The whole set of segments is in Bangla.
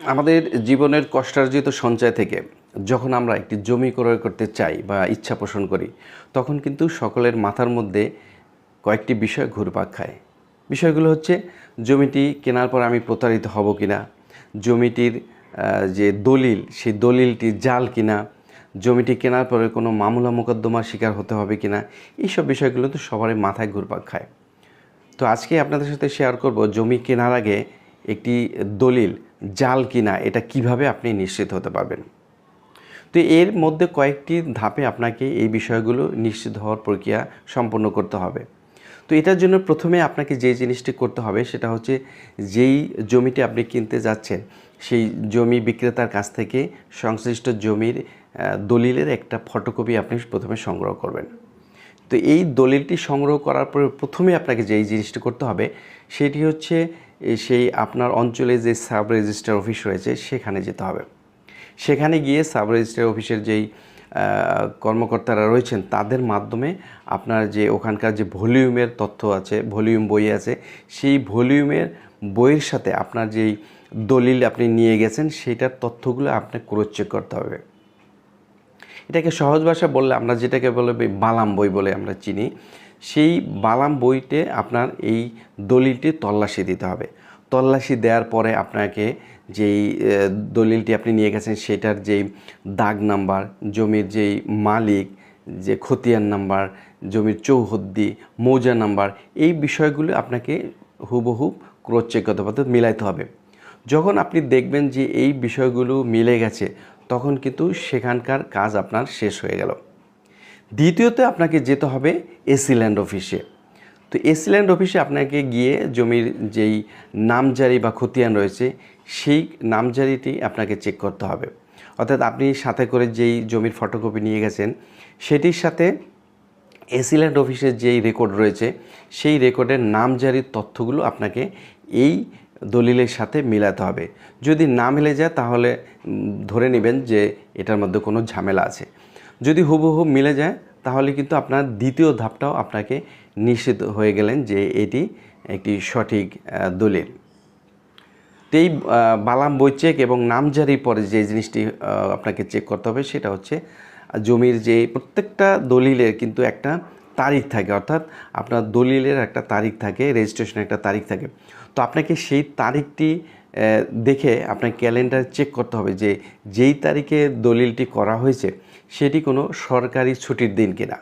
আমাদের জীবনের কষ্টার্জিত সঞ্চয় থেকে যখন আমরা একটি জমি ক্রয় করতে চাই বা ইচ্ছা পোষণ করি, তখন কিন্তু সকলের মাথার মধ্যে কয়েকটি বিষয় ঘুরপাক খায়। বিষয়গুলো হচ্ছে, জমিটি কেনার পর আমি প্রতারিত হব কিনা, জমিটির যে দলিল, সেই দলিলটি জাল কিনা, জমিটি কেনার পরে কোনো মামলা মোকদ্দমার শিকার হতে হবে কিনা, এইসব বিষয়গুলো তো সবারই মাথায় ঘুরপাক খায়। তো আজকে আপনাদের সাথে শেয়ার করব, জমি কেনার আগে একটি দলিল জাল কিনা, এটা কীভাবে আপনি নিশ্চিত হতে পারবেন? তো এর মধ্যে কয়েকটি ধাপে আপনাকে এই বিষয়গুলো নিশ্চিত হওয়ার প্রক্রিয়া সম্পন্ন করতে হবে। তো এটার জন্য প্রথমে আপনাকে যে জিনিসটি করতে হবে, সেটা হচ্ছে যেই জমিটি আপনি কিনতে যাচ্ছেন, সেই জমি বিক্রেতার কাছ থেকে সংশ্লিষ্ট জমির দলিলের একটা ফটোকপি আপনি প্রথমে সংগ্রহ করবেন। তো এই দলিলটি সংগ্রহ করার পরে প্রথমে আপনাকে যেই জিনিসটি করতে হবে, সেটি হচ্ছে সেই আপনার অঞ্চলে যে সাব রেজিস্টার অফিস রয়েছে, সেখানে যেতে হবে। সেখানে গিয়ে সাব রেজিস্টার অফিসের যেই কর্মকর্তারা রয়েছেন, তাদের মাধ্যমে আপনার যে ওখানকার যে ভলিউমের তথ্য আছে, ভলিউম বই আছে, সেই ভলিউমের বইয়ের সাথে আপনার যেই দলিল আপনি নিয়ে গেছেন সেইটার তথ্যগুলো আপনাকে ক্রোচ চেক করতে হবে। এটাকে সহজ ভাষা বললে আমরা যেটাকে বলে বালাম বই বলে আমরা চিনি, সেই বালাম বইতে আপনার এই দলিলটি তল্লাশি দিতে হবে। তল্লাশি দেওয়ার পরে আপনাকে যেই দলিলটি আপনি নিয়ে গেছেন সেটার যেই দাগ নাম্বার, জমির যেই মালিক, যে খতিয়ান নাম্বার, জমির চৌহদ্দি, মৌজা নাম্বার, এই বিষয়গুলো আপনাকে হুবহু ক্রোচ চেক করতে মিলাইতে হবে। যখন আপনি দেখবেন যে এই বিষয়গুলো মিলে গেছে তখন কিন্তু সেখানকার কাজ আপনার শেষ হয়ে গেল। দ্বিতীয়ত আপনাকে যেতে হবে এসি ল্যান্ড অফিসে। তো এসি ল্যান্ড অফিসে আপনাকে গিয়ে জমির যেই নামজারি বা খতিয়ান রয়েছে, সেই নামজারিটি আপনাকে চেক করতে হবে। অর্থাৎ আপনি সাথে করে যেই জমির ফটোকপি নিয়ে গেছেন, সেটির সাথে এসিল্যান্ড অফিসের যেই রেকর্ড রয়েছে, সেই রেকর্ডের নামজারির তথ্যগুলো আপনাকে এই দলিলের সাথে মিলাতে হবে। যদি না মিলে যায়, তাহলে ধরে নেবেন যে এটার মধ্যে কোনো ঝামেলা আছে। যদি হুবহু মিলে যায়, তাহলে কিন্তু আপনার দ্বিতীয় ধাপটাও আপনাকে নিশ্চিত হয়ে গেলেন যে এটি একটি সঠিক দলিল। তো এই বালাম বই চেক এবং নামজারির পরে যে জিনিসটি আপনাকে চেক করতে হবে, সেটা হচ্ছে জমির যে প্রত্যেকটা দলিলের কিন্তু একটা তারিখ থাকে, অর্থাৎ আপনার দলিলের একটা তারিখ থাকে, রেজিস্ট্রেশনের একটা তারিখ থাকে। তো আপনাকে সেই তারিখটি দেখে আপনার ক্যালেন্ডার চেক করতে হবে যে যেই তারিখে দলিলটি করা হয়েছে, সেটি কোনো সরকারি ছুটির দিন কিনা।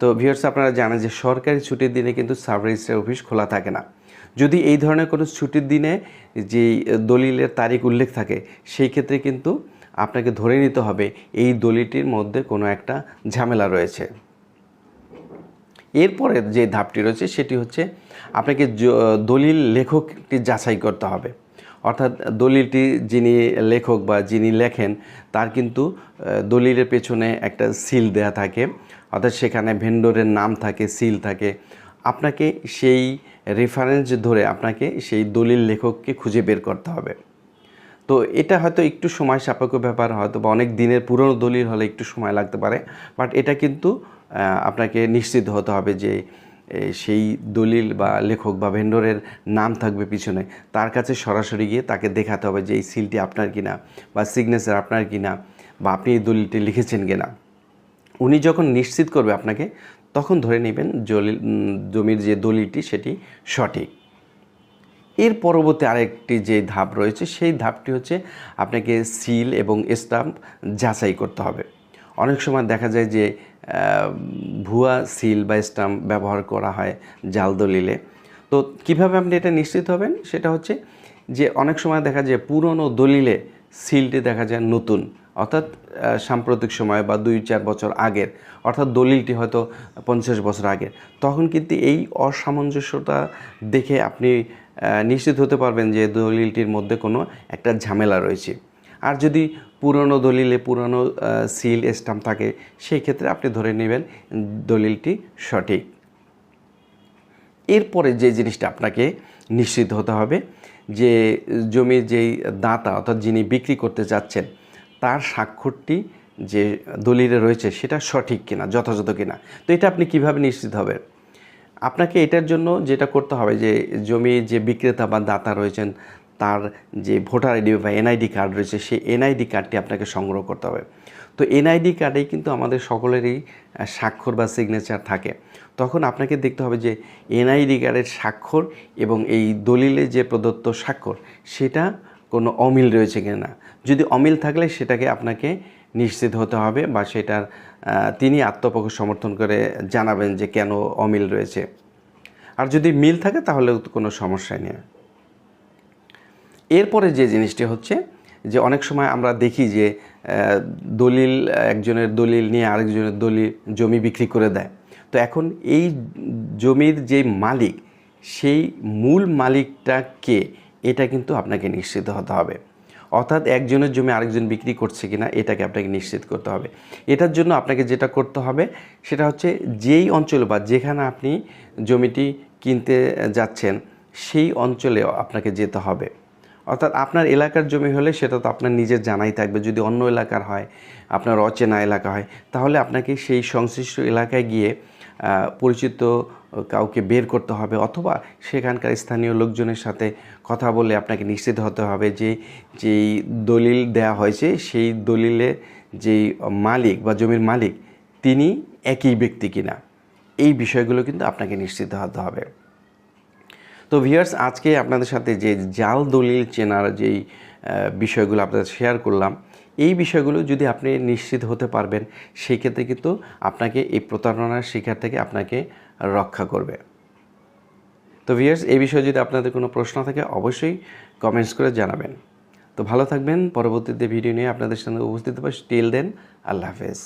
তো ভিউয়ার্স আপনারা জানেন যে সরকারি ছুটির দিনে কিন্তু সাব রেজিস্ট্রার অফিস খোলা থাকে না। যদি এই ধরনের কোনো ছুটির দিনে যে দলিলের তারিখ উল্লেখ থাকে, সেই ক্ষেত্রে কিন্তু আপনাকে ধরে নিতে হবে, এই দলিলটির মধ্যে কোনো একটা ঝামেলা রয়েছে। এরপরে যে ধাপটি রয়েছে সেটি হচ্ছে আপনাকে দলিল লেখকটি যাচাই করতে হবে। অর্থাৎ দলিলটি যিনি লেখক বা যিনি লেখেন, তার কিন্তু দলিলের পেছনে একটা সিল দেয়া থাকে। অর্থাৎ সেখানে ভেন্ডরের নাম থাকে, সিল থাকে। আপনাকে সেই রেফারেন্স ধরে আপনাকে সেই দলিল লেখককে খুঁজে বের করতে হবে। তো এটা হয়তো একটু সময় সাপেক্ষ ব্যাপার হয়তো বা অনেক দিনের পুরনো দলিল হলে একটু সময় লাগতে পারে। বাট এটা কিন্তু আপনাকে নিশ্চিত হতে হবে যে সেই দলিল বা লেখক বা ভেন্ডরের নাম থাকবে পিছনে। তার কাছে সরাসরি গিয়ে তাকে দেখাতে হবে যে এই সিলটি আপনার কিনা বা সিগনেচার আপনার কিনা বা আপনি এই দলিলটি লিখেছেন কিনা। উনি যখন নিশ্চিত করবে আপনাকে, তখন ধরে নেবেন জমির যে দলিলটি সেটি সঠিক। এর পরবর্তী আরেকটি যে ধাপ রয়েছে, সেই ধাপটি হচ্ছে আপনাকে সিল এবং স্টাম্প যাচাই করতে হবে। অনেক সময় দেখা যায় যে ভুয়া সিল বা স্টাম্প ব্যবহার করা হয় জাল দলিলে। তো কীভাবে আপনি এটা নিশ্চিত হবেন? সেটা হচ্ছে যে অনেক সময় দেখা যায় পুরনো দলিলে সিলটি দেখা যায় নতুন। অর্থাৎ সাম্প্রতিক সময় বা দুই চার বছর আগের, অর্থাৎ দলিলটি হয়তো পঞ্চাশ বছর আগের। তখন কিন্তু এই অসামঞ্জস্যতা দেখে আপনি নিশ্চিত হতে পারবেন যে দলিলটির মধ্যে কোনো একটা ঝামেলা রয়েছে। আর যদি পুরনো দলিলে পুরনো সিল স্টাম্প থাকে, সেই ক্ষেত্রে আপনি ধরে নেবেন দলিলটি সঠিক। এরপরে যে জিনিসটা আপনাকে নিশ্চিত হতে হবে, যে জমির যেই দাতা অর্থাৎ যিনি বিক্রি করতে যাচ্ছেন তার স্বাক্ষরটি যে দলিলে রয়েছে, সেটা সঠিক কিনা, যথাযথ কিনা, তো এটা আপনি কীভাবে নিশ্চিত হবে আপনাকে এটার জন্য যেটা করতে হবে যে জমি যে বিক্রেতা বা দাতা রয়েছেন তার যে ভোটার আইডি বা এনআইডি কার্ড রয়েছে, সেই এনআইডি কার্ডটি আপনাকে সংগ্রহ করতে হবে। তো এনআইডি কার্ডেই কিন্তু আমাদের সকলেরই স্বাক্ষর বা সিগনেচার থাকে। তখন আপনাকে দেখতে হবে যে এনআইডি কার্ডের স্বাক্ষর এবং এই দলিলে যে প্রদত্ত স্বাক্ষর, সেটা কোনো অমিল রয়েছে কিনা যদি অমিল থাকলে সেটাকে আপনাকে নিশ্চিত হতে হবে বা সেটার তিনি আত্মপক্ষ সমর্থন করে জানাবেন যে কেন অমিল রয়েছে। আর যদি মিল থাকে তাহলে কোনো সমস্যাই নেই। এরপরে যে জিনিসটি হচ্ছে যে অনেক সময় আমরা দেখি যে দলিল, একজনের দলিল নিয়ে আরেকজনের দলিল জমি বিক্রি করে দেয়। তো এখন এই জমির যে মালিক, সেই মূল মালিকটা কে? এটা কিন্তু আপনাকে নিশ্চিত হতে হবে। অর্থাৎ একজনের জমি আরেকজন বিক্রি করছে কিনা, এটাকে আপনাকে নিশ্চিত করতে হবে। এটার জন্য আপনাকে যেটা করতে হবে, সেটা হচ্ছে যেই অঞ্চল বা যেখানে আপনি জমিটি কিনতে যাচ্ছেন, সেই অঞ্চলেও আপনাকে যেতে হবে। অর্থাৎ আপনার এলাকার জমি হলে সেটা তো আপনার নিজের জানাই থাকবে। যদি অন্য এলাকার হয়, আপনার অচেনা এলাকা হয়, তাহলে আপনাকে সেই সংশ্লিষ্ট এলাকায় গিয়ে পরিচিত কাউকে বের করতে হবে অথবা সেখানকার স্থানীয় লোকজনের সাথে কথা বলে আপনাকে নিশ্চিত হতে হবে যে, যেই দলিল দেয়া হয়েছে, সেই দলিলে যেই মালিক বা জমির মালিক, তিনি একই ব্যক্তি কিনা। এই বিষয়গুলো কিন্তু আপনাকে নিশ্চিত হতে হবে। তো ভিউয়ার্স আজকে আপনাদের সাথে যে জাল দলিল চেনার যেই বিষয়গুলো আপনাদের শেয়ার করলাম, এই বিষয়গুলো যদি আপনি নিশ্চিত হতে পারবেন সেই ক্ষেত্রে কিন্তু আপনাকে এই প্রতারণার শিকার থেকে আপনাকে রক্ষা করবে। তো ভিউয়ার্স এই বিষয়ে যদি আপনাদের কোনো প্রশ্ন থাকে, অবশ্যই কমেন্টস করে জানাবেন। তো ভালো থাকবেন, পরবর্তীতে ভিডিও নিয়ে আপনাদের সামনে উপস্থিত হবে। স্টিল দেন আল্লাহ হাফেজ।